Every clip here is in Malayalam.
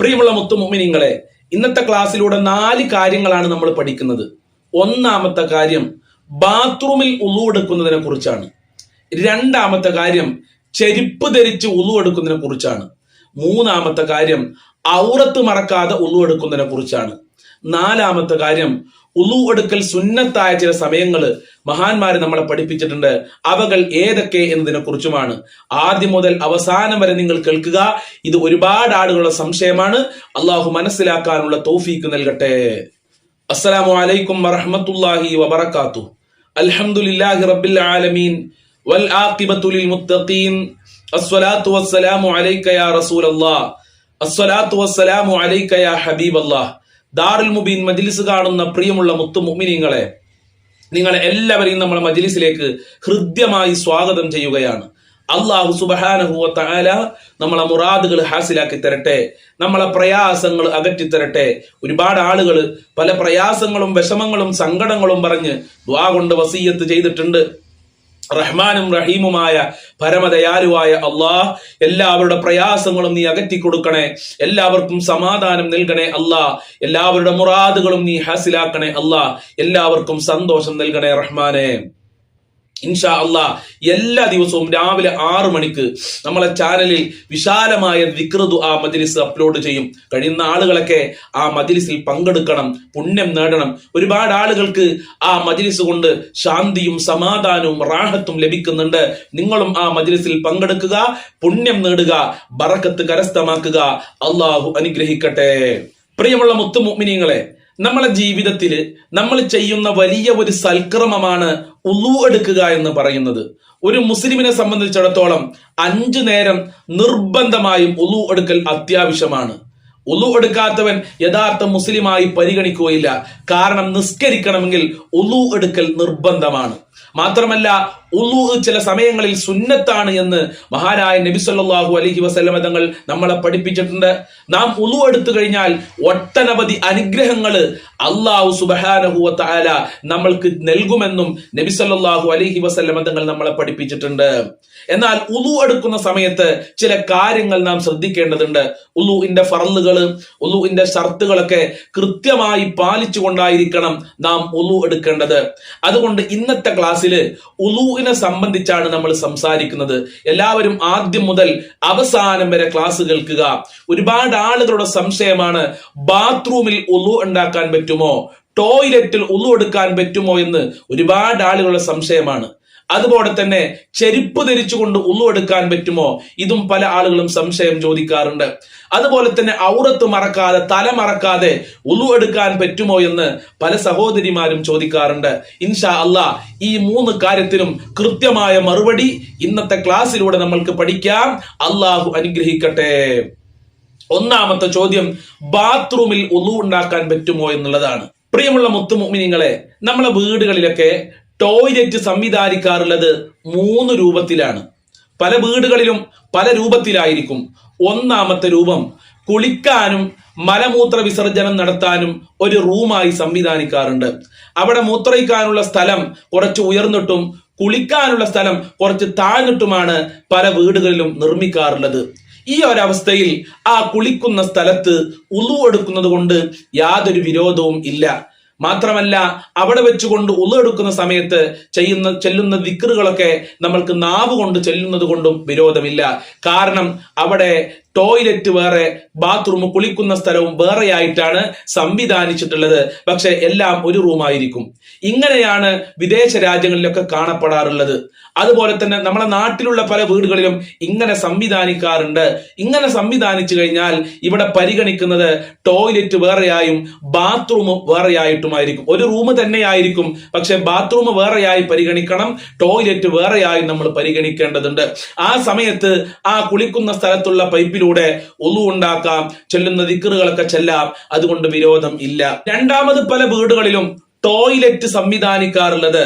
പ്രിയമുള്ള മുത്തുമോമിനിങ്ങളെ ഇന്നത്തെ ക്ലാസ്സിലൂടെ നാല് കാര്യങ്ങളാണ് നമ്മൾ പഠിക്കുന്നത്. ഒന്നാമത്തെ കാര്യം ബാത്റൂമിൽ ഉളു എടുക്കുന്നതിനെ കുറിച്ചാണ്. രണ്ടാമത്തെ കാര്യം ചെരുപ്പ് ധരിച്ച് ഉളു എടുക്കുന്നതിനെ കുറിച്ചാണ്. മൂന്നാമത്തെ കാര്യം ഔറത്ത് മറക്കാതെ ഉളു എടുക്കുന്നതിനെ കുറിച്ചാണ്. നാലാമത്തെ കാര്യം ഉളു എടുക്കൽ സുന്നത്തായ ചില സമയങ്ങൾ മഹാന്മാര് നമ്മളെ പഠിപ്പിച്ചിട്ടുണ്ട്. അവകൾ ഏതൊക്കെ എന്നതിനെ കുറിച്ചുമാണ് ആദ്യം മുതൽ അവസാനം വരെ നിങ്ങൾ കേൾക്കുക. ഇത് ഒരുപാട് ആളുകളുടെ സംശയമാണ്. അള്ളാഹു മനസ്സിലാക്കാനുള്ള തോഫീക്ക് നൽകട്ടെ. അസ്സലാമു അലൈക്കും വറഹ്മത്തുള്ളാഹി വബറക്കാത്തു അൽഹംദുലില്ലാഹി റബ്ബിൽ ആലമീൻ. വൽ ലിൽ മുത്തഖീൻ. അസ്സലാത്തു വസ്സലാമു അലൈക യാ റസൂലല്ലാഹ് അസ്സലാത്തു വസ്സലാമു അലൈക യാ ഹബീബല്ലാഹ് ദാറുൽ മുബീൻ മജ്ലിസ് കാണുന്ന പ്രിയമുള്ള മുത്തു മുഅ്മിനീങ്ങളെ നിങ്ങളെ എല്ലാവരെയും നമ്മളെ മജ്ലിസിലേക്ക് ഹൃദ്യമായി സ്വാഗതം ചെയ്യുകയാണ്. അള്ളാഹു സുബഹാനഹുവ തആല നമ്മളെ മുറാദുകൾ ഹാസിലാക്കി തരട്ടെ നമ്മളെ പ്രയാസങ്ങൾ അകറ്റി തരട്ടെ. ഒരുപാട് ആളുകൾ പല പ്രയാസങ്ങളും വിഷമങ്ങളും സങ്കടങ്ങളും പറഞ്ഞ് ദ്വാ കൊണ്ട് വസീയത്ത് ചെയ്തിട്ടുണ്ട്. റഹ്മാനും റഹീമുമായ പരമദയാലുവായ അള്ളാഹ് എല്ലാവരുടെ പ്രയാസങ്ങളും നീ അകറ്റി കൊടുക്കണേ എല്ലാവർക്കും സമാധാനം നൽകണേ അല്ലാ എല്ലാവരുടെ മുറാദുകളും നീ ഹാസിലാക്കണേ അല്ലാ എല്ലാവർക്കും സന്തോഷം നൽകണേ റഹ്മാനെ. ഇൻഷാ അള്ളാ എല്ലാ ദിവസവും രാവിലെ ആറു മണിക്ക് നമ്മളെ ചാനലിൽ വിശാലമായ വിക്രതു ആ മജിലിസ് അപ്ലോഡ് ചെയ്യും. കഴിയുന്ന ആളുകളൊക്കെ ആ മജിലിസിൽ പങ്കെടുക്കണം പുണ്യം നേടണം. ഒരുപാട് ആളുകൾക്ക് ആ മജിലിസ് കൊണ്ട് ശാന്തിയും സമാധാനവും റാഹത്തും ലഭിക്കുന്നുണ്ട്. നിങ്ങളും ആ മജിലിസിൽ പങ്കെടുക്കുക പുണ്യം നേടുക ബറക്കത്ത് കരസ്ഥമാക്കുക. അള്ളാഹു അനുഗ്രഹിക്കട്ടെ. പ്രിയമുള്ള മുത്തുമുമിനിങ്ങളെ നമ്മളെ ജീവിതത്തിൽ നമ്മൾ ചെയ്യുന്ന വലിയ ഒരു സൽക്രമമാണ് ഉളു എടുക്കുക എന്ന് പറയുന്നത്. ഒരു മുസ്ലിമിനെ സംബന്ധിച്ചിടത്തോളം അഞ്ചു നേരം നിർബന്ധമായും ഉളു എടുക്കൽ അത്യാവശ്യമാണ്. ഉളു എടുക്കാത്തവൻ യഥാർത്ഥ മുസ്ലിമായി പരിഗണിക്കുകയില്ല. കാരണം നിസ്കരിക്കണമെങ്കിൽ ഉളു എടുക്കൽ നിർബന്ധമാണ്. മാത്രമല്ല ഉളു ചില സമയങ്ങളിൽ സുന്നത്താണ് എന്ന് മഹാനായ നബി സല്ലാഹു അലഹി വസല്ലമ തങ്ങൾ നമ്മളെ പഠിപ്പിച്ചിട്ടുണ്ട്. നാം ഉളു എടുത്തു കഴിഞ്ഞാൽ ഒട്ടനവധി അനുഗ്രഹങ്ങൾ അള്ളാഹു സുബഹാനഹുവ താല നമ്മൾക്ക് നൽകുമെന്നും നബി സല്ലാഹു അലഹി വസല്ലമ തങ്ങൾ നമ്മളെ പഠിപ്പിച്ചിട്ടുണ്ട്. എന്നാൽ ഉളു എടുക്കുന്ന സമയത്ത് ചില കാര്യങ്ങൾ നാം ശ്രദ്ധിക്കേണ്ടതുണ്ട്. ഉളുവിന്റെ ഫറലുകൾ ഉളുവിന്റെ ഷർത്തുകളൊക്കെ കൃത്യമായി പാലിച്ചുകൊണ്ടായിരിക്കണം നാം ഉളു എടുക്കേണ്ടത്. അതുകൊണ്ട് ഇന്നത്തെ ക്ലാസ്സിൽ ഉളുവിനെ സംബന്ധിച്ചാണ് നമ്മൾ സംസാരിക്കുന്നത്. എല്ലാവരും ആദ്യം മുതൽ അവസാനം വരെ ക്ലാസ് കേൾക്കുക. ഒരുപാട് ആളുകളുടെ സംശയമാണ് ബാത്റൂമിൽ ഉളു ഉണ്ടാക്കാൻ പറ്റുമോ? ടോയ്ലറ്റിൽ ഉളു എടുക്കാൻ പറ്റുമോ എന്ന് ഒരുപാട് ആളുകളുടെ സംശയമാണ്. അതുപോലെ തന്നെ ചെരുപ്പ് ധരിച്ചുകൊണ്ട് ഉള്ളുവെടുക്കാൻ പറ്റുമോ? ഇതും പല ആളുകളും സംശയം ചോദിക്കാറുണ്ട്. അതുപോലെ തന്നെ ഔറത്ത് മറക്കാതെ തല മറക്കാതെ ഉള്ളുവെടുക്കാൻ പറ്റുമോ എന്ന് പല സഹോദരിമാരും ചോദിക്കാറുണ്ട്. ഇൻഷാ അള്ളാ ഈ മൂന്ന് കാര്യത്തിനും കൃത്യമായ മറുപടി ഇന്നത്തെ ക്ലാസ്സിലൂടെ നമ്മൾക്ക് പഠിക്കാം. അള്ളാഹു അനുഗ്രഹിക്കട്ടെ. ഒന്നാമത്തെ ചോദ്യം ബാത്റൂമിൽ ഉളു ഉണ്ടാക്കാൻ പറ്റുമോ എന്നുള്ളതാണ്. പ്രിയമുള്ള മുത്തുമോമിനിങ്ങളെ നമ്മളെ വീടുകളിലൊക്കെ ടോയ്ലറ്റ് സംവിധാനിക്കാറുള്ളത് മൂന്ന് രൂപത്തിലാണ്. പല വീടുകളിലും പല രൂപത്തിലായിരിക്കും. ഒന്നാമത്തെ രൂപം കുളിക്കാനും മലമൂത്ര വിസർജനം നടത്താനും ഒരു റൂമായി സംവിധാനിക്കാറുണ്ട്. അവിടെ മൂത്രയിക്കാനുള്ള സ്ഥലം കുറച്ച് ഉയർന്നിട്ടും കുളിക്കാനുള്ള സ്ഥലം കുറച്ച് താഴ്ന്നിട്ടുമാണ് പല വീടുകളിലും നിർമ്മിക്കാറുള്ളത്. ഈ ഒരവസ്ഥയിൽ ആ കുളിക്കുന്ന സ്ഥലത്ത് ഉളു എടുക്കുന്നത് കൊണ്ട് യാതൊരു വിരോധവും ഇല്ല. മാത്രമല്ല അവിടെ വെച്ചുകൊണ്ട് ഉളു എടുക്കുന്ന സമയത്ത് ചെയ്യുന്ന ചെല്ലുന്ന ദിക്കറുകളൊക്കെ നമ്മൾക്ക് നാവ് കൊണ്ട് ചെല്ലുന്നത് കൊണ്ടും വിരോധമില്ല. കാരണം അവിടെ ടോയ്ലറ്റ് വേറെ ബാത്റൂം കുളിക്കുന്ന സ്ഥലവും വേറെയായിട്ടാണ് സംവിധാനിച്ചിട്ടുള്ളത്. പക്ഷെ എല്ലാം ഒരു റൂമായിരിക്കും ഇങ്ങനെയാണ് വിദേശ രാജ്യങ്ങളിലൊക്കെ കാണപ്പെടാറുള്ളത്. അതുപോലെ തന്നെ നമ്മുടെ നാട്ടിലുള്ള പല വീടുകളിലും ഇങ്ങനെ സംവിധാനിക്കാറുണ്ട്. ഇങ്ങനെ സംവിധാനിച്ചു കഴിഞ്ഞാൽ ഇവിടെ പരിഗണിക്കുന്നത് ടോയ്ലറ്റ് വേറെയായും ബാത്റൂം വേറെയായിട്ടുമായിരിക്കും. ഒരു റൂം തന്നെയായിരിക്കും. പക്ഷെ ബാത്റൂം വേറെയായി പരിഗണിക്കണം ടോയ്ലറ്റ് വേറെയായും നമ്മൾ പരിഗണിക്കേണ്ടതുണ്ട്. ആ സമയത്ത് ആ കുളിക്കുന്ന സ്ഥലത്തുള്ള പൈപ്പിലൂടെ ഒളു ഉണ്ടാക്കാം ചെല്ലുന്ന ദിക്കറുകളൊക്കെ ചെല്ലാം. അതുകൊണ്ട് വിരോധം ഇല്ല. രണ്ടാമത് പല വീടുകളിലും ടോയ്ലറ്റ് സംവിധാനിക്കാറുള്ളത്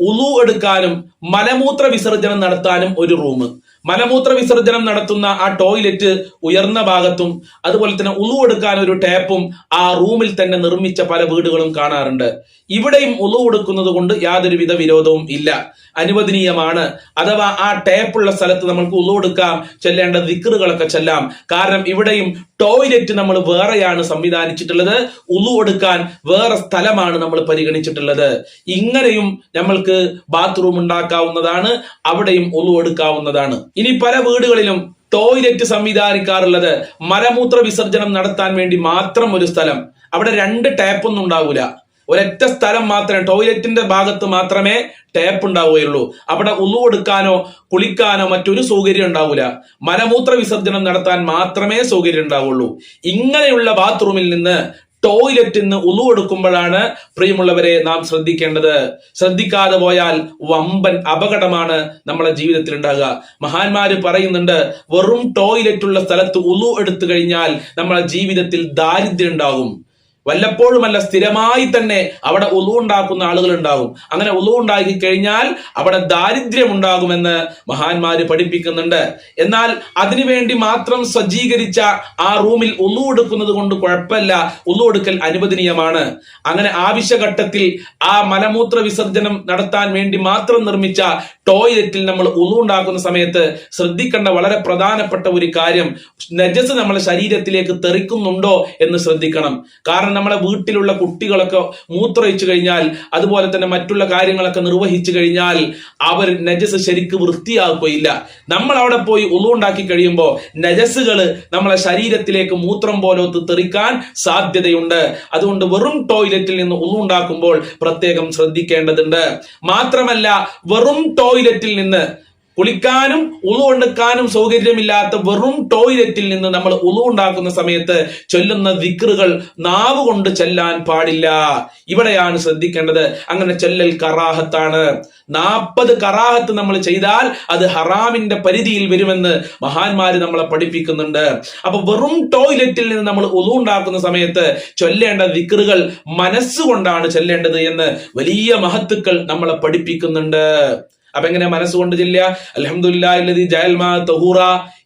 ഉളു എടുക്കാനും മലമൂത്ര വിസർജനം നടത്താനും ഒരു റൂം മലമൂത്ര വിസർജനം നടത്തുന്ന ആ ടോയ്ലറ്റ് ഉയർന്ന ഭാഗത്തും അതുപോലെ തന്നെ ഉളു എടുക്കാൻ ഒരു ടാപ്പും ആ റൂമിൽ തന്നെ നിർമ്മിച്ച പല വീടുകളും കാണാറുണ്ട്. ഇവിടെയും ഉളു എടുക്കുന്നത് കൊണ്ട് യാതൊരുവിധ വിരോധവും ഇല്ല. അനുവദനീയമാണ്. അഥവാ ആ ടാപ്പുള്ള സ്ഥലത്ത് നമുക്ക് ഉളു എടുക്കാം ചെല്ലേണ്ട ദിക്കറുകളൊക്കെ ചെല്ലാം. കാരണം ഇവിടെയും ടോയ്ലറ്റ് നമ്മൾ വേറെയാണ് സംവിധാനിച്ചിട്ടുള്ളത്. ഉളു എടുക്കാൻ വേറെ സ്ഥലമാണ് നമ്മൾ പരിഗണിച്ചിട്ടുള്ളത്. ഇങ്ങനെയും നമ്മൾക്ക് ബാത്റൂം ഉണ്ടാക്കാവുന്നതാണ് അവിടെയും ഉളു എടുക്കാവുന്നതാണ്. ഇനി പല വീടുകളിലും ടോയ്ലറ്റ് സംവിധാനിക്കാറുള്ളത് മലമൂത്ര വിസർജനം നടത്താൻ വേണ്ടി മാത്രം ഒരു സ്ഥലം. അവിടെ രണ്ട് ടാപ്പ് ഒന്നും ഉണ്ടാവൂല. ഒരൊറ്റ സ്ഥലം മാത്രമേ ടോയ്ലറ്റിന്റെ ഭാഗത്ത് മാത്രമേ ടാപ്പ് ഉണ്ടാവുകയുള്ളൂ. അവിടെ ഉള്ളു എടുക്കാനോ കുളിക്കാനോ മറ്റൊരു സൗകര്യം ഉണ്ടാവില്ല മലമൂത്ര വിസർജനം നടത്താൻ മാത്രമേ സൗകര്യം ഉണ്ടാവുള്ളൂ. ഇങ്ങനെയുള്ള ബാത്റൂമിൽ നിന്ന് ടോയ്ലറ്റിൽ നിന്ന് ഉളു എടുക്കുമ്പോഴാണ് പ്രിയമുള്ളവരെ നാം ശ്രദ്ധിക്കേണ്ടത്. ശ്രദ്ധിക്കാതെ പോയാൽ വമ്പൻ അപകടമാണ് നമ്മുടെ ജീവിതത്തിൽ ഉണ്ടാകുക മഹാന്മാര് പറയുന്നുണ്ട് വെറും ടോയ്ലറ്റ് ഉള്ള സ്ഥലത്ത് ഉളു എടുത്തു കഴിഞ്ഞാൽ നമ്മുടെ ജീവിതത്തിൽ ദാരിദ്ര്യം ഉണ്ടാകും. വല്ലപ്പോഴുമല്ല സ്ഥിരമായി തന്നെ അവിടെ ഉളു ഉണ്ടാക്കുന്ന ആളുകൾ ഉണ്ടാകും അങ്ങനെ ഉളു ഉണ്ടാക്കി കഴിഞ്ഞാൽ അവിടെ ദാരിദ്ര്യം ഉണ്ടാകുമെന്ന് മഹാന്മാര് പഠിപ്പിക്കുന്നുണ്ട്. എന്നാൽ അതിനുവേണ്ടി മാത്രം സജ്ജീകരിച്ച ആ റൂമിൽ ഉളു എടുക്കുന്നത് കൊണ്ട് കുഴപ്പമില്ല. ഉളു എടുക്കൽ അനുവദനീയമാണ്. അങ്ങനെ ആവശ്യഘട്ടത്തിൽ ആ മലമൂത്ര വിസർജനം നടത്താൻ വേണ്ടി മാത്രം നിർമ്മിച്ച ടോയ്ലറ്റിൽ നമ്മൾ ഉളു ഉണ്ടാക്കുന്ന സമയത്ത് ശ്രദ്ധിക്കേണ്ട വളരെ പ്രധാനപ്പെട്ട ഒരു കാര്യം നജസ് നമ്മളെ ശരീരത്തിലേക്ക് തെറിക്കുന്നുണ്ടോ എന്ന് ശ്രദ്ധിക്കണം. കാരണം നമ്മളെ വീട്ടിലുള്ള കുട്ടികളൊക്കെ മൂത്രയിച്ചു കഴിഞ്ഞാൽ അതുപോലെ തന്നെ മറ്റുള്ള കാര്യങ്ങളൊക്കെ നിർവഹിച്ചു കഴിഞ്ഞാൽ അവർ നജസ് ശരിക്ക് വൃത്തിയാക്കുകയില്ല. നമ്മൾ അവിടെ പോയി ഉളുണ്ടാക്കി കഴിയുമ്പോൾ നജസുകൾ നമ്മളെ ശരീരത്തിലേക്ക് മൂത്രം പോലൊത്ത് തെറിക്കാൻ സാധ്യതയുണ്ട്. അതുകൊണ്ട് വെറും ടോയ്ലറ്റിൽ നിന്ന് ഉളുണ്ടാക്കുമ്പോൾ പ്രത്യേകം ശ്രദ്ധിക്കേണ്ടതുണ്ട്. മാത്രമല്ല വെറും ടോയ്ലറ്റിൽ നിന്ന് കുളിക്കാനും ഉളു എടുക്കാനും സൗകര്യമില്ലാത്ത വെറും ടോയ്ലറ്റിൽ നിന്ന് നമ്മൾ ഉളു ഉണ്ടാക്കുന്ന സമയത്ത് ചൊല്ലുന്ന ദിക്റുകൾ നാവ് കൊണ്ട് ചെല്ലാൻ പാടില്ല. ഇവിടെയാണ് ശ്രദ്ധിക്കേണ്ടത്. അങ്ങനെ ചൊല്ലൽ കറാഹത്താണ്. നാൽപ്പത് കറാഹത്ത് നമ്മൾ ചെയ്താൽ അത് ഹറാമിന്റെ പരിധിയിൽ വരുമെന്ന് മഹാന്മാര് നമ്മളെ പഠിപ്പിക്കുന്നുണ്ട്. അപ്പൊ വെറും ടോയ്ലറ്റിൽ നിന്ന് നമ്മൾ ഉളു ഉണ്ടാക്കുന്ന സമയത്ത് ചൊല്ലേണ്ട ദിക്റുകൾ മനസ്സുകൊണ്ടാണ് ചെല്ലേണ്ടത് എന്ന് വലിയ മഹത്തുക്കൾ നമ്മളെ പഠിപ്പിക്കുന്നുണ്ട്. അപ്പൊ എങ്ങനെ മനസ്സുകൊണ്ട് ചെല്ലുക? അലഹമുല്ലാ തഹൂറ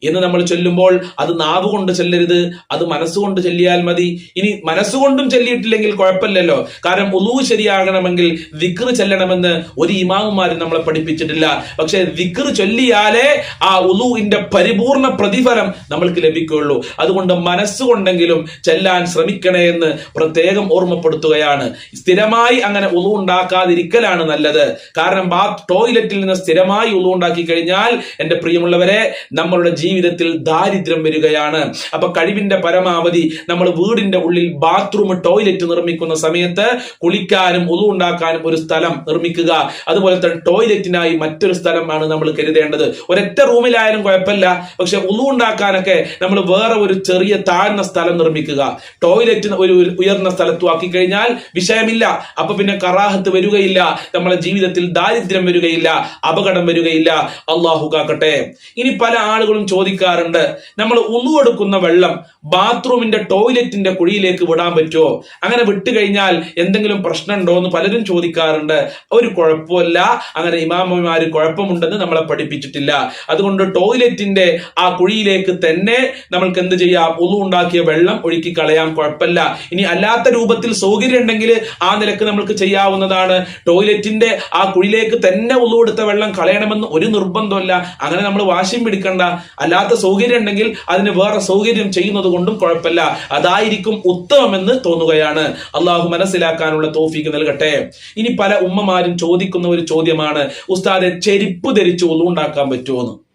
എന്ന് നമ്മൾ ചൊല്ലുമ്പോൾ അത് നാവ് കൊണ്ട് ചെല്ലരുത് അത് മനസ്സുകൊണ്ട് ചെല്ലിയാൽ മതി. ഇനി മനസ്സുകൊണ്ടും ചെല്ലിയിട്ടില്ലെങ്കിൽ കുഴപ്പമില്ലല്ലോ. കാരണം ഉളു ശരിയാകണമെങ്കിൽ വിക്ർ ചെല്ലണമെന്ന് ഒരു ഇമാമുമാരും നമ്മളെ പഠിപ്പിച്ചിട്ടില്ല. പക്ഷെ വിക്ർ ചൊല്ലിയാലേ ആ ഉളുവിന്റെ പരിപൂർണ പ്രതിഫലം നമ്മൾക്ക് ലഭിക്കുകയുള്ളൂ. അതുകൊണ്ട് മനസ്സുകൊണ്ടെങ്കിലും ചെല്ലാൻ ശ്രമിക്കണേ എന്ന് പ്രത്യേകം ഓർമ്മപ്പെടുത്തുകയാണ്. സ്ഥിരമായി അങ്ങനെ ഉളു ഉണ്ടാക്കാതിരിക്കലാണ് നല്ലത്. കാരണം ബാത്ത് ടോയ്ലറ്റിൽ നിന്ന് സ്ഥിരമായി ഉളു ഉണ്ടാക്കി കഴിഞ്ഞാൽ എന്റെ പ്രിയമുള്ളവരെ നമ്മളുടെ ജീവിതത്തിൽ ദാരിദ്ര്യം വരികയാണ്. അപ്പൊ കഴിവിന്റെ പരമാവധി നമ്മൾ വീടിന്റെ ഉള്ളിൽ ബാത്റൂം ടോയ്ലറ്റ് നിർമ്മിക്കുന്ന സമയത്ത് കുളിക്കാനും ഉതുണ്ടാക്കാനും ഒരു സ്ഥലം നിർമ്മിക്കുക. അതുപോലെ തന്നെ ടോയ്ലറ്റിനായി മറ്റൊരു സ്ഥലമാണ് നമ്മൾ കരുതേണ്ടത്. ഒരൊറ്റ റൂമിലായാലും കുഴപ്പമില്ല. പക്ഷെ ഉതുണ്ടാക്കാനൊക്കെ നമ്മൾ വേറെ ഒരു ചെറിയ താഴ്ന്ന സ്ഥലം നിർമ്മിക്കുക. ടോയ്ലറ്റ് ഒരു ഉയർന്ന സ്ഥലത്തും ആക്കി കഴിഞ്ഞാൽ വിഷയമില്ല. അപ്പൊ പിന്നെ കറാഹത്ത് വരികയില്ല. നമ്മളെ ജീവിതത്തിൽ ദാരിദ്ര്യം വരികയില്ല. അപകടം വരികയില്ല. അള്ളാഹു കാക്കട്ടെ. ഇനി പല ആളുകളും ചോദിക്കാറുണ്ട് നമ്മൾ ഉളു എടുക്കുന്ന വെള്ളം ബാത്റൂമിന്റെ ടോയ്ലറ്റിന്റെ കുഴിയിലേക്ക് വിടാൻ പറ്റുമോ? അങ്ങനെ വിട്ടു കഴിഞ്ഞാൽ എന്തെങ്കിലും പ്രശ്നം ഉണ്ടോ എന്ന് പലരും ചോദിക്കാറുണ്ട്. ഒരു കുഴപ്പമില്ല. അങ്ങനെ ഇമാമിമാര് കുഴപ്പമുണ്ടെന്ന് നമ്മളെ പഠിപ്പിച്ചിട്ടില്ല. അതുകൊണ്ട് ടോയ്ലറ്റിന്റെ ആ കുഴിയിലേക്ക് തന്നെ നമ്മൾക്ക് എന്ത് ചെയ്യാം? ഉളു ഉണ്ടാക്കിയ വെള്ളം ഒഴുക്കി കളയാം. കുഴപ്പമില്ല. ഇനി അല്ലാത്ത രൂപത്തിൽ സൗകര്യം ഉണ്ടെങ്കിൽ ആ നിലയ്ക്ക് നമ്മൾക്ക് ചെയ്യാവുന്നതാണ്. ടോയ്ലറ്റിന്റെ ആ കുഴിയിലേക്ക് തന്നെ ഉളു എടുത്ത വെള്ളം കളയണമെന്ന് ഒരു നിർബന്ധമല്ല അങ്ങനെ നമ്മൾ വാശിയും പിടിക്കണ്ട. അല്ലാത്ത സൗകര്യം ഉണ്ടെങ്കിൽ അതിന് വേറെ സൗകര്യം ചെയ്യുന്നത് കൊണ്ടും കുഴപ്പമില്ല. അതായിരിക്കും ഉത്തമമെന്ന് തോന്നുകയാണ്. അള്ളാഹു മനസ്സിലാക്കാനുള്ള തോഫീക്ക് നൽകട്ടെ. ഇനി പല ഉമ്മമാരും ചോദിക്കുന്ന ഒരു ചോദ്യമാണ് ഉസ്താദെ ചെരുപ്പ് ധരിച്ച് ഒന്നുണ്ടാക്കാൻ പറ്റുമോ? എന്ന്.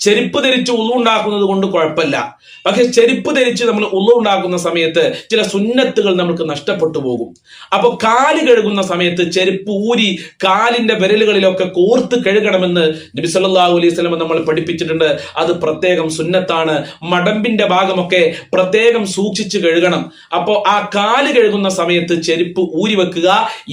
ചെരുപ്പ് ധരിച്ച് ഉള്ളു ഉണ്ടാക്കുന്നത് കൊണ്ട് കുഴപ്പമില്ല. പക്ഷെ ചെരുപ്പ് ധരിച്ച് നമ്മൾ ഉള്ളു ഉണ്ടാക്കുന്ന സമയത്ത് ചില സുന്നത്തുകൾ നമുക്ക് നഷ്ടപ്പെട്ടു പോകും. അപ്പൊ കാൽ കഴുകുന്ന സമയത്ത് ചെരുപ്പ് ഊരി കാലിന്റെ വിരലുകളിലൊക്കെ കോർത്ത് കഴുകണമെന്ന് നബി സല്ലല്ലാഹു അലൈഹി വസല്ലം നമ്മൾ പഠിപ്പിച്ചിട്ടുണ്ട്. അത് പ്രത്യേകം സുന്നത്താണ്. മടമ്പിന്റെ ഭാഗമൊക്കെ പ്രത്യേകം സൂക്ഷിച്ച് കഴുകണം. അപ്പോൾ ആ കാൽ കഴുകുന്ന സമയത്ത് ചെരുപ്പ് ഊരി വെക്കുക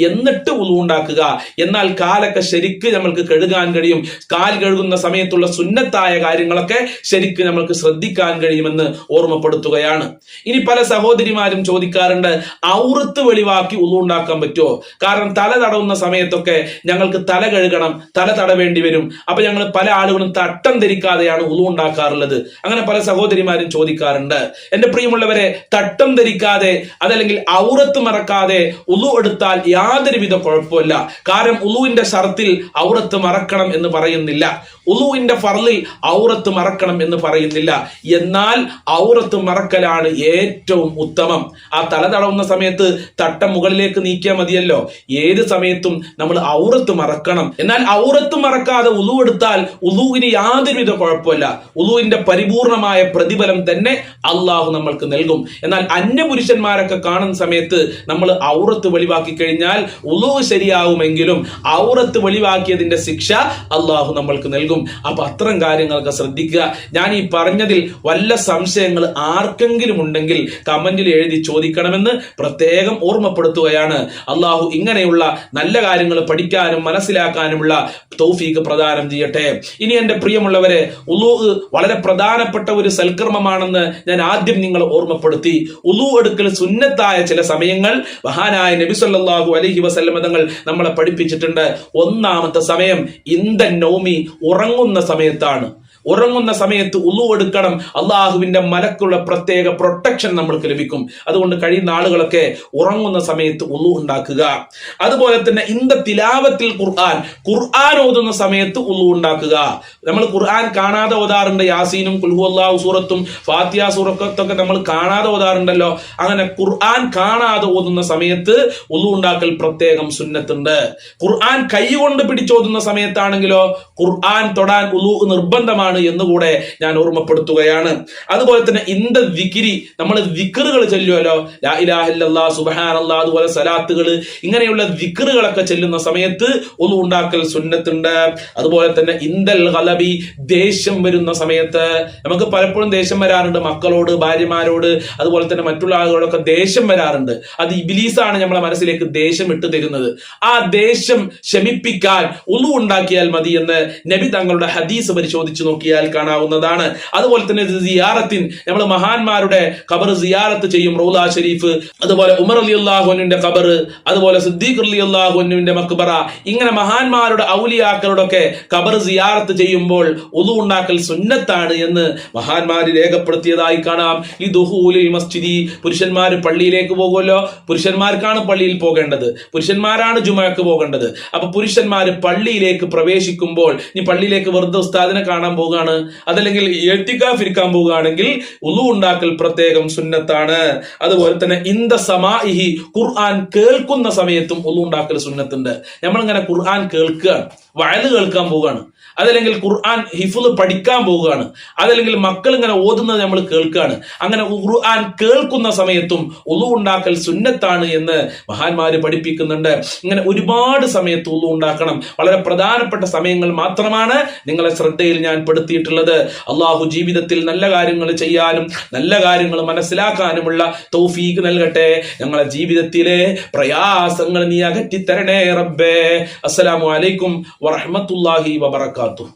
എന്നിട്ട് ഉള്ളു ഉണ്ടാക്കുക എന്നാൽ കാലൊക്കെ ശരിക്ക് നമ്മൾക്ക് കഴുകാൻ കഴിയും. കാൽ കഴുകുന്ന സമയത്തുള്ള സുന്നത്ത് സുന്നത്തായ കാര്യങ്ങളൊക്കെ ശരിക്കും നമ്മൾക്ക് ശ്രദ്ധിക്കാൻ കഴിയുമെന്ന് ഓർമ്മപ്പെടുത്തുകയാണ്. ഇനി പല സഹോദരിമാരും ചോദിക്കാറുണ്ട് ഔറത്ത് വെളിവാക്കി ഉള്ളു ഉണ്ടാക്കാൻ പറ്റുമോ? കാരണം തല തടവുന്ന സമയത്തൊക്കെ ഞങ്ങൾക്ക് തല കഴുകണം തല തടവേണ്ടി വരും. അപ്പൊ ഞങ്ങൾ പല ആളുകളും തട്ടം ധരിക്കാതെയാണ് ഉണ്ടാക്കാറുള്ളത്. അങ്ങനെ പല സഹോദരിമാരും ചോദിക്കാറുണ്ട് എന്റെ പ്രിയമുള്ളവരെ തട്ടം ധരിക്കാതെ അതല്ലെങ്കിൽ ഔറത്ത് മറക്കാതെ ഉളു എടുത്താൽ യാതൊരുവിധ കുഴപ്പമില്ല. കാരണം ഉളുവിന്റെ ഷർത്തിൽ ഔറത്ത് മറക്കണം എന്ന് പറയുന്നില്ല. ഉളുവിന്റെ ഫർലിൽ ഔറത്ത് മറക്കണം എന്ന് പറയുന്നില്ല. എന്നാൽ ഔറത്ത് മറക്കലാണ് ഏറ്റവും ഉത്തമം. ആ തല തടവുന്ന സമയത്ത് തട്ടം മുകളിലേക്ക് നീക്കിയാൽ മതിയല്ലോ. ഏത് സമയത്തും നമ്മൾ ഔറത്ത് മറക്കണം. എന്നാൽ ഔറത്ത് മറക്കാതെ ഉളു എടുത്താൽ ഉളുവിന് യാതൊരുവിധ കുഴപ്പമില്ല. ഉളുവിന്റെ പരിപൂർണമായ പ്രതിഫലം തന്നെ അള്ളാഹു നമ്മൾക്ക് നൽകും. എന്നാൽ അന്യപുരുഷന്മാരൊക്കെ കാണുന്ന സമയത്ത് നമ്മൾ ഔറത്ത് വെളിവാക്കി കഴിഞ്ഞാൽ ഉളു ശരിയാവുമെങ്കിലും ഔറത്ത് വെളിവാക്കിയതിന്റെ ശിക്ഷ അള്ളാഹു നമ്മൾക്ക് നൽകും. അപ്പൊ അത്തരം കാര്യങ്ങളൊക്കെ ശ്രദ്ധിക്കുക. ഞാൻ ഈ പറഞ്ഞതിൽ വല്ല സംശയങ്ങൾ ആർക്കെങ്കിലും ഉണ്ടെങ്കിൽ കമന്റിൽ എഴുതി ചോദിക്കണമെന്ന് പ്രത്യേകം ഓർമ്മപ്പെടുത്തുകയാണ്. അള്ളാഹു ഇങ്ങനെയുള്ള നല്ല കാര്യങ്ങൾ പഠിക്കാനും മനസ്സിലാക്കാനുമുള്ള തൗഫീക്ക് പ്രദാനം ചെയ്യട്ടെ. ഇനി എന്റെ പ്രിയമുള്ളവരെ ഉലൂ വളരെ പ്രധാനപ്പെട്ട ഒരു സൽക്കർമ്മമാണെന്ന് ഞാൻ ആദ്യം നിങ്ങൾ ഓർമ്മപ്പെടുത്തി. ഉലൂ എടുക്കൽ സുന്നത്തായ ചില സമയങ്ങൾ മഹാനായ നബി സല്ലല്ലാഹു അലൈഹി വസല്ലമ തങ്ങൾ നമ്മളെ പഠിപ്പിച്ചിട്ടുണ്ട്. ഒന്നാമത്തെ സമയം ഇന്ദൻ നൗമി ഉറങ്ങുന്ന സമയത്താണ്. ഉറങ്ങുന്ന സമയത്ത് ഉള്ളുവെടുക്കണം അള്ളാഹുവിന്റെ മലക്കുള്ള പ്രത്യേക പ്രൊട്ടക്ഷൻ നമ്മൾക്ക് ലഭിക്കും. അതുകൊണ്ട് കഴിയുന്ന ആളുകളൊക്കെ ഉറങ്ങുന്ന സമയത്ത് ഉള്ളു ഉണ്ടാക്കുക. അതുപോലെ തന്നെ ഇന്ത തിലാവത്തിൽ ഖുർആൻ ഖുർആൻ ഓതുന്ന സമയത്ത് ഉള്ളു ഉണ്ടാക്കുക. നമ്മൾ ഖുർആൻ കാണാതെ ഓതാറുണ്ട്. യാസീനും കുൽഹു അള്ളാഹു സൂറത്തും ഫാത്തിയ സൂറത്തൊക്കെ നമ്മൾ കാണാതെ ഓതാറുണ്ടല്ലോ. അങ്ങനെ ഖുർആൻ കാണാതെ ഓതുന്ന സമയത്ത് ഉള്ളു ഉണ്ടാക്കൽ പ്രത്യേകം സുന്നത്തുണ്ട്. ഖുർആൻ കൈകൊണ്ട് പിടിച്ചോതുന്ന സമയത്താണെങ്കിലോ ഖുർആൻ തൊടാൻ ഉളു നിർബന്ധമാണ്. എന്നുകൂടെ ഞാൻ ഓർമ്മപ്പെടുത്തുകയാണ്. അതുപോലെ തന്നെ ഇന്ത വിക്രി നമ്മൾ വിക്കറുകൾ ചൊല്ലുമല്ലോ ലാ ഇലാഹ ഇല്ലല്ലാ സുബ്ഹാനല്ലാ അതുപോലെ സലാത്തുകൾ ഇങ്ങനെയുള്ള വിക്കറുകളൊക്കെ ചെല്ലുന്ന സമയത്ത് ഒന്ന് ഉണ്ടാക്കൽ സുന്നത്തുണ്ട്. അതുപോലെ തന്നെ ഇന്ദൽ ഗലബി ദേഷ്യം വരുന്ന സമയത്ത് നമുക്ക് പലപ്പോഴും ദേഷ്യം വരാറുണ്ട് മക്കളോട് ഭാര്യമാരോട് അതുപോലെ തന്നെ മറ്റുള്ള ആളുകളൊക്കെ ദേഷ്യം വരാറുണ്ട്. അത് ഇബിലീസാണ് നമ്മളെ മനസ്സിലേക്ക് ദേഷ്യം ഇട്ട് തരുന്നത്. ആ ദേഷ്യം ശമിപ്പിക്കാൻ ഒന്നും ഉണ്ടാക്കിയാൽ മതി എന്ന് നബി തങ്ങളുടെ ഹദീസ് പരിശോധിച്ച് നോക്കിയാൽ കാണാവുന്നതാണ്. അതുപോലെ തന്നെ സിയാറത്തിൻ നമ്മൾ മഹാന്മാരുടെ ഖബർ സിയാറത്ത് ചെയ്യും റൗല ഷരീഫ്. അതുപോലെ ഉമർ അലി അള്ളാഹുനുവിന്റെ ഖബർ അതുപോലെ സിദ്ദീഖ് അലി അള്ളാഹുനുവിന്റെ മക്ബറ. ഇങ്ങനെ മഹാന്മാരുടെ ഔലിയാക്കളുടെ ഒക്കെ ഖബർ സിയാറത്ത് ചെയ്യുമ്പോൾ ഒതു ഉണ്ടാക്കൽ സുന്നത്താണ് എന്ന് മഹാന്മാര് രേഖപ്പെടുത്തിയതായി കാണാം. ഈ ദുഹൂലി മസ്ജിദി പുരുഷന്മാർ പള്ളിയിലേക്ക് പോകുമല്ലോ. പുരുഷന്മാർക്കാണ് പള്ളിയിൽ പോകേണ്ടത്. പുരുഷന്മാരാണ് ജുമക്ക് പോകേണ്ടത്. അപ്പൊ പുരുഷന്മാർ പള്ളിയിലേക്ക് പ്രവേശിക്കുമ്പോൾ നീ പള്ളിയിലേക്ക് വെറുതെ ഉസ്താദിനെ കാണാൻ പോകുകയാണ് അതല്ലെങ്കിൽ എഴുത്തിക്കാഫ് ഇരിക്കാൻ പോവുകയാണെങ്കിൽ ഉളു ഉണ്ടാക്കൽ പ്രത്യേകം സുന്നത്താണ്. അതുപോലെ തന്നെ ഇന്ത സമാഇഹി ഖുർആൻ കേൾക്കുന്ന സമയത്തും ഉളു ഉണ്ടാക്കൽ സുന്നത്തുണ്ട്. നമ്മളിങ്ങനെ ഖുർആൻ കേൾക്കുകയാണ് വയൽ കേൾക്കാൻ പോവുകയാണ്. അതല്ലെങ്കിൽ ഖുർആൻ ഹിഫുദ് പഠിക്കാൻ പോവുകയാണ്. അതല്ലെങ്കിൽ മക്കൾ ഇങ്ങനെ ഓതുന്നത് നമ്മൾ കേൾക്കുകയാണ്. അങ്ങനെ ഖുർആൻ കേൾക്കുന്ന സമയത്തും ഉളു ഉണ്ടാക്കൽ സുന്നത്താണ് എന്ന് മഹാന്മാര് പഠിപ്പിക്കുന്നുണ്ട്. ഇങ്ങനെ ഒരുപാട് സമയത്ത് ഉളു ഉണ്ടാക്കണം. വളരെ പ്രധാനപ്പെട്ട സമയങ്ങൾ മാത്രമാണ് നിങ്ങളെ ശ്രദ്ധയിൽ ഞാൻ പെടുത്തിയിട്ടുള്ളത്. അള്ളാഹു ജീവിതത്തിൽ നല്ല കാര്യങ്ങൾ ചെയ്യാനും നല്ല കാര്യങ്ങൾ മനസ്സിലാക്കാനുമുള്ള തൗഫീഖ് നൽകട്ടെ. ഞങ്ങളെ ജീവിതത്തിലെ പ്രയാസങ്ങൾ നീ അകറ്റിത്തരണേ റബ്ബേ. അസ്സലാമു അലൈക്കും വറഹ്മത്തുള്ളാഹി Obrigado.